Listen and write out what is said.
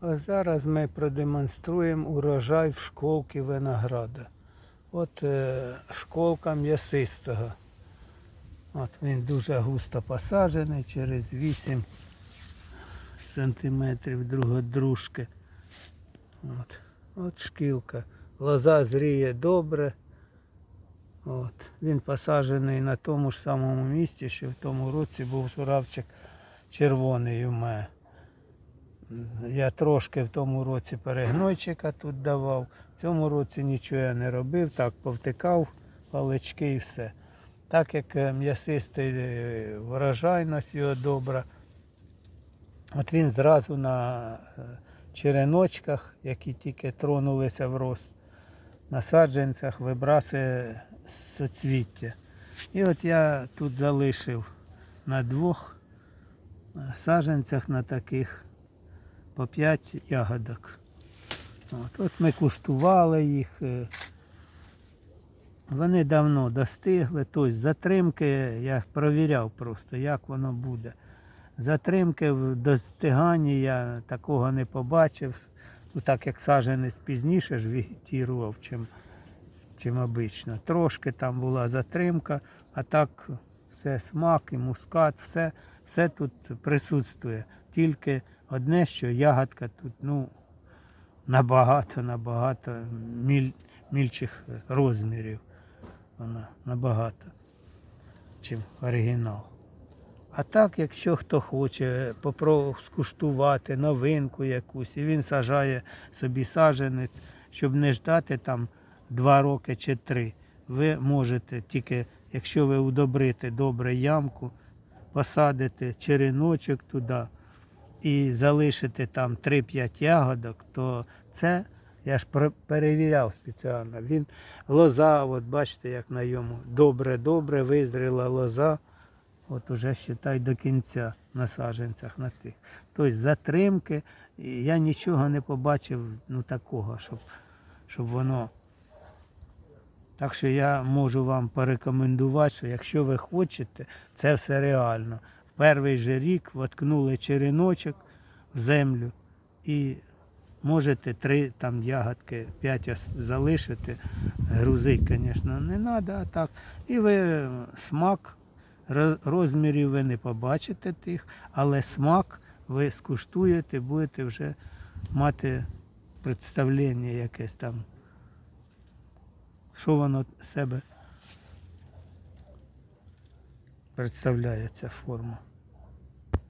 А зараз ми продемонструємо урожай в школки винограда. От е, школка м'ясистого. От він дуже густо посаджений через 8 сантиметрів другодружки. От. От шкілка. Лоза зріє добре. От. Він посаджений на тому ж самому місці, що в тому році був журавчик червоний у мене. Я трошки в тому році перегнойчика тут давав. В цьому році нічого я не робив, так повтикав палички і все. Так як е, м'ясистий е, врожайність його добра, от він зразу на е, череночках, які тільки тронулися в рост, на саджанцях вибрасує соцвіття. І от я тут залишив на двох саджанцях на таких по 5 ягодок. От, от ми куштували їх. е, Вони давно достигли. Тобто затримки я провіряв просто, як воно буде. Затримки в достиганні я такого не побачив. Ну, так як саджанець пізніше ж вегетував, чим, чим обично. Трошки там була затримка, а так все смак і мускат, все, все тут присутствує. Тільки одне, що ягодка тут ну, набагато, набагато міль, мільчих розмірів. Вона набагато, чим оригінал. А так, якщо хто хоче скуштувати новинку якусь, і він сажає собі саджанець, щоб не ждати там два роки чи три, ви можете тільки, якщо ви удобрите добре ямку, посадите череночок туди і залишите там 3-5 ягодок, то це я ж перевіряв спеціально. Він лоза, от бачите, як на йому добре-добре визріла лоза. От уже считай до кінця на саджанцях на тих. Тобто затримки, я нічого не побачив ну, такого, щоб, щоб воно. Так що я можу вам порекомендувати, що якщо ви хочете, це все реально. Перший же рік воткнули череночок в землю і можете три там ягодки, п'ять залишити. Грузить, звісно, не треба, а так. І ви смак розмірів ви не побачите тих, але смак ви скуштуєте, будете вже мати представлення якесь там, що воно себе представляє ця форма.